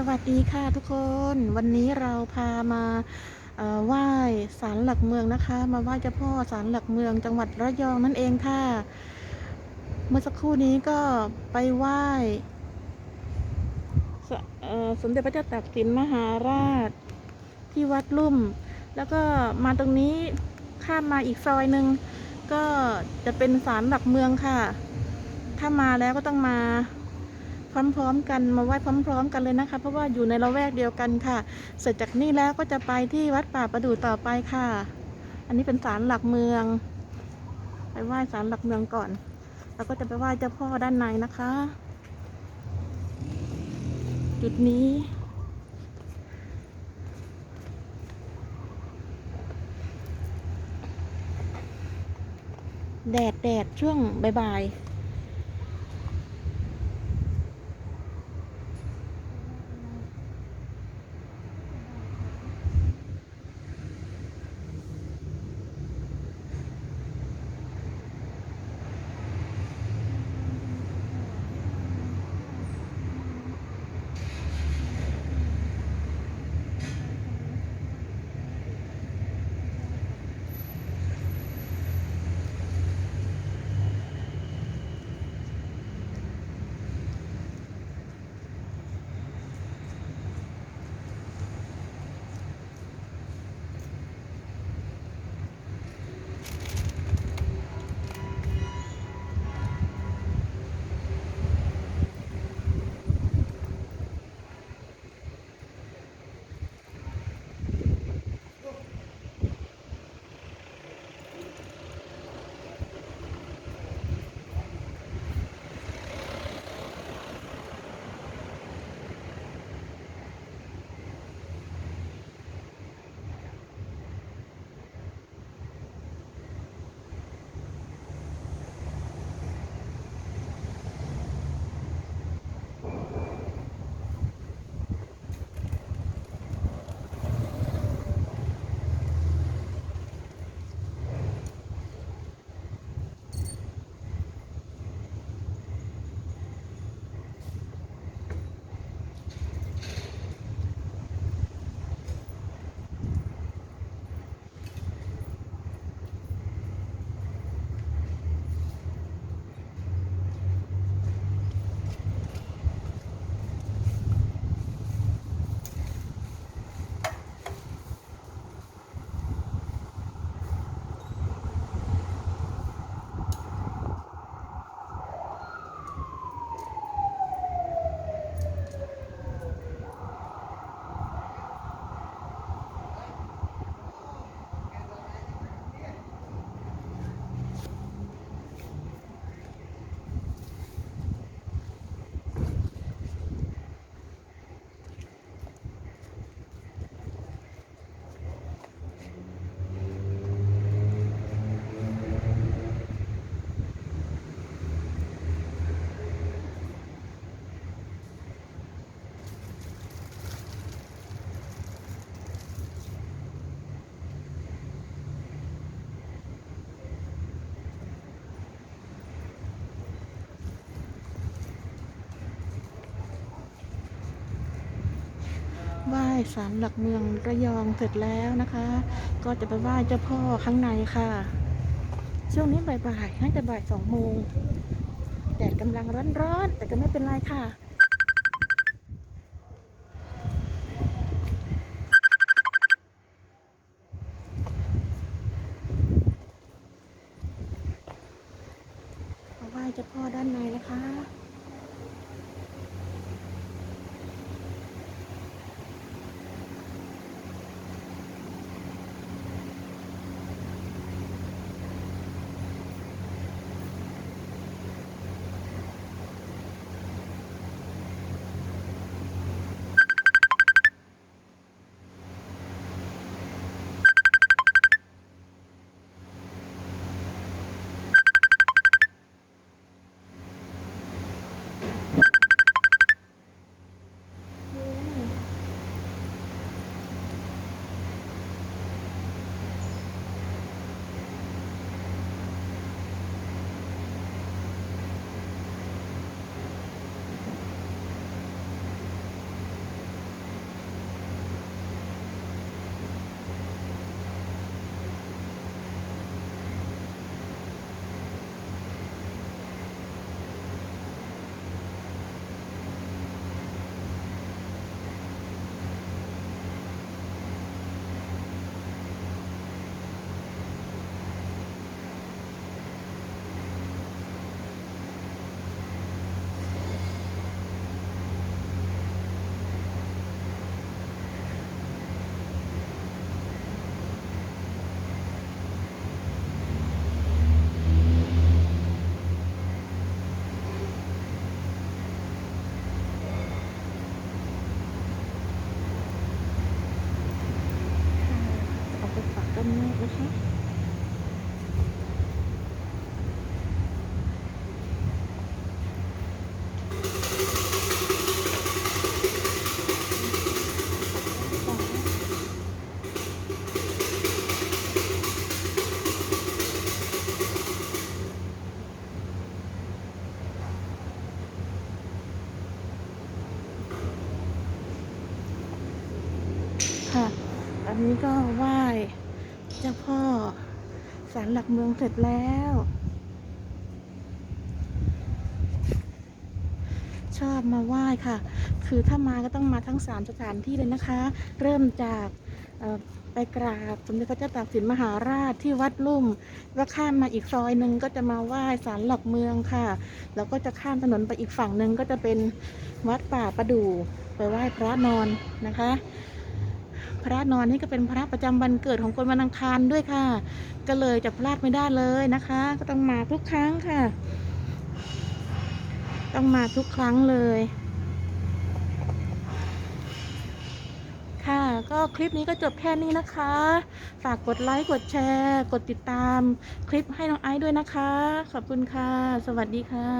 สวัสดีค่ะทุกคนวันนี้เราพามาไหว้ศาลหลักเมืองนะคะ มาไหว้เจ้าพ่อศาลหลักเมืองจังหวัดระยองนั่นเองค่ะ เมื่อสักครู่นี้ก็ไปไหว้สสมเด็จพระเจ้าตากสินมหาราช ที่วัดลุ่ม แล้วก็มาตรงนี้ข้ามมาอีกซอยหนึ่งก็จะเป็นศาลหลักเมืองค่ะ ถ้ามาแล้วก็ต้องมา พร้อมๆกันมาไหว้พร้อม ๆ กันเลยนะคะ เพราะว่าอยู่ในละแวกเดียวกันค่ะ เสร็จจากนี่แล้วก็จะไปที่วัดป่าประดู่ต่อไปค่ะ อันนี้เป็นศาลหลักเมือง ไปไหว้ศาลหลักเมืองก่อน แล้วก็จะไปไหว้เจ้าพ่อด้านในนะคะ จุดนี้แดดแดดช่วงบ่ายๆ ศาลหลักเมืองระยองเสร็จแล้วนะคะ ก็จะไปไหว้เจ้าพ่อข้างในค่ะ ช่วงนี้บ่ายๆน่าจะบ่ายสองโมงแดดกำลังร้อนๆแต่ก็ไม่เป็นไรค่ะ ้นะคะค่ะ อันนี้ก็ไหว้ เจ้าพ่อศาลหลักเมืองเสร็จแล้ว ชอบมาไหว้ค่ะ คือถ้ามาก็ต้องมาทั้งสามสถานที่เลยนะคะ เริ่มจากไปกราบสมเด็จพระเจ้าตากสินมหาราชที่วัดลุ่ม แล้วข้ามมาอีกซอยหนึ่งก็จะมาไหว้ศาลหลักเมืองค่ะ แล้วก็จะข้ามถนนไปอีกฝั่งหนึ่งก็จะเป็นวัดป่าประดู่ไปไหว้พระนอนนะคะ ระนอนนี่ก็เป็นพระประจำวันเกิดของคนวันอังคารด้วยค่ะ ก็เลยจะพลาดไม่ได้เลยนะคะ ก็ต้องมาทุกครั้งค่ะ ต้องมาทุกครั้งเลย ค่ะ ก็คลิปนี้ก็จบแค่นี้นะคะ ฝากกดไลค์กดแชร์ กดติดตาม คลิปให้น้องไอซ์ด้วยนะคะ ขอบคุณค่ะ สวัสดีค่ะ